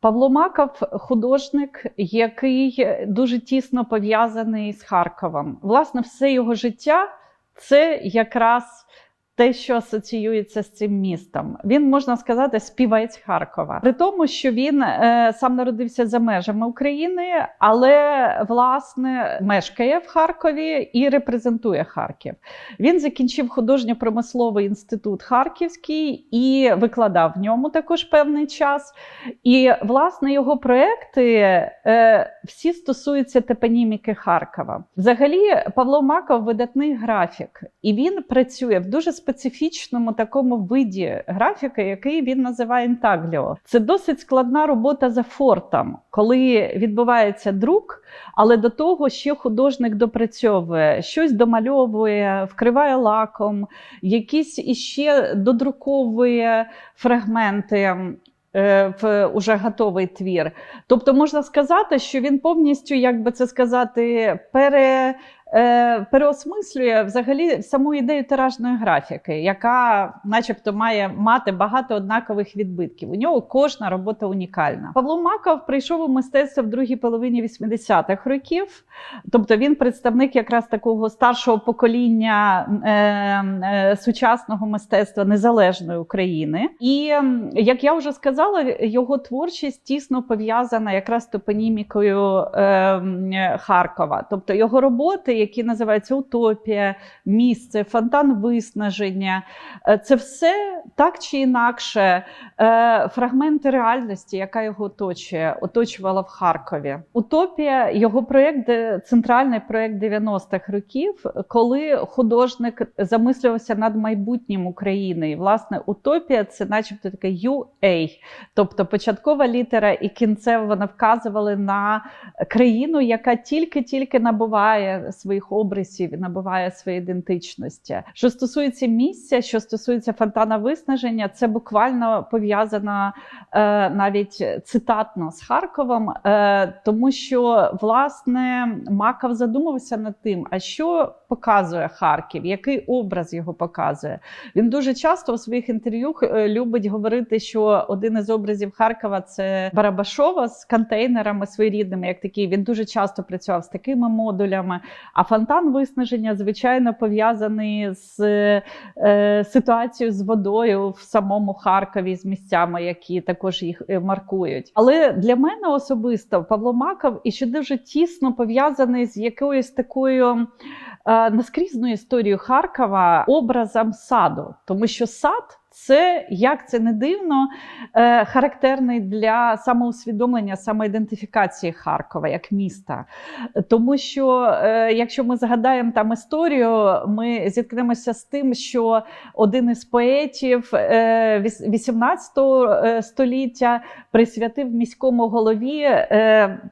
Павло Маков художник, який дуже тісно пов'язаний з Харковом. Власне, все його життя це якраз те, що асоціюється з цим містом. Він можна сказати співець Харкова. При тому, що він е, сам народився за межами України, але власне мешкає в Харкові і репрезентує Харків. Він закінчив художньо-промисловий інститут Харківський і викладав в ньому також певний час. І власне його проекти е, всі стосуються топоніміки Харкова. Взагалі, Павло Маков видатний графік, і він працює в дуже специфічному такому виді графіки, який він називає інтагліо. Це досить складна робота за фортом, коли відбувається друк, але до того ще художник допрацьовує, щось домальовує, вкриває лаком, якісь іще додруковує фрагменти. е, В уже готовий твір. Тобто можна сказати, що він повністю, як би це сказати, пере, переосмислює взагалі саму ідею тиражної графіки, яка, начебто, має мати багато однакових відбитків. У нього кожна робота унікальна. Павло Маков прийшов у мистецтво в другій половині 80-х років, тобто він представник якраз такого старшого покоління е, е, сучасного мистецтва незалежної України. І як я вже сказала, його творчість тісно пов'язана якраз топонімікою е, Харкова, тобто його роботи, які називаються Утопія, місце, фонтан виснаження, е, це все так чи інакше е, фрагменти реальності, яка його оточує, оточувала в Харкові. Утопія його проєкт, центральний проєкт 90-х років, коли художник замислювався над майбутнім України. І власне утопія це, начебто, таке UA, тобто початкова літера і кінцева вона вказували на країну, яка тільки-тільки набуває своїх обрисів, і набуває своєї ідентичності. Що стосується місця, що стосується фонтана виснаження, це буквально пов'язано е, навіть цитатно з Харковом, е, тому що власне Маков задумався над тим, а що показує Харків, який образ його показує. Він дуже часто у своїх інтерв'ю е, любить говорити, що один із образів Харкова це Барабашова з контейнерами своєрідними, як такі. Він дуже часто працював з такими модулями. А фонтан виснаження, звичайно, пов'язаний з е, ситуацією з водою в самому Харкові, з місцями, які також їх е, маркують. Але для мене особисто Павло Маков і ще дуже тісно пов'язаний з якоюсь такою е, наскрізною історією Харкова образом саду, тому що сад. Це як це не дивно, е, характерний для самоусвідомлення, самоідентифікації Харкова як міста. Тому що, е, якщо ми згадаємо там історію, ми зіткнемося з тим, що один із поетів е, 18 е, століття присвятив міському голові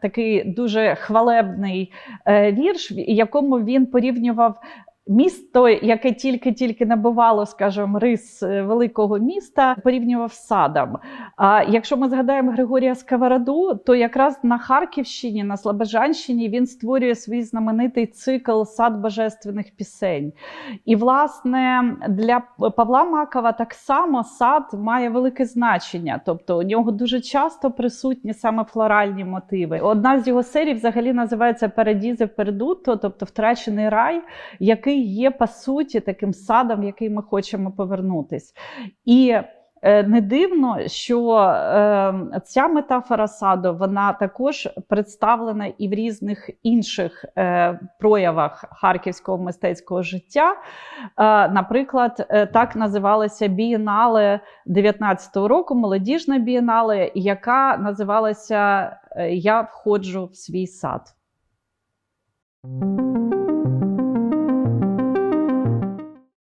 такий дуже хвалебний вірш, в якому він порівнював. Місто, яке тільки-тільки набувало, скажімо, рис е, великого міста, порівнював з садом. А якщо ми згадаємо Григорія Сковороду, то якраз на Харківщині, на Слобожанщині він створює свій знаменитий цикл сад божественних пісень. І, власне, для Павла Макова так само сад має велике значення. Тобто у нього дуже часто присутні саме флоральні мотиви. Одна з його серій взагалі називається Парадізе Пердуто, тобто втрачений рай, який є по суті таким садом, в який ми хочемо повернутись. І е, не дивно, що е, ця метафора саду вона також представлена і в різних інших е, проявах харківського мистецького життя. Е, наприклад, е, так називалася бієнале 19-го року, молодіжна бієнале, яка називалася е, Я входжу в свій сад.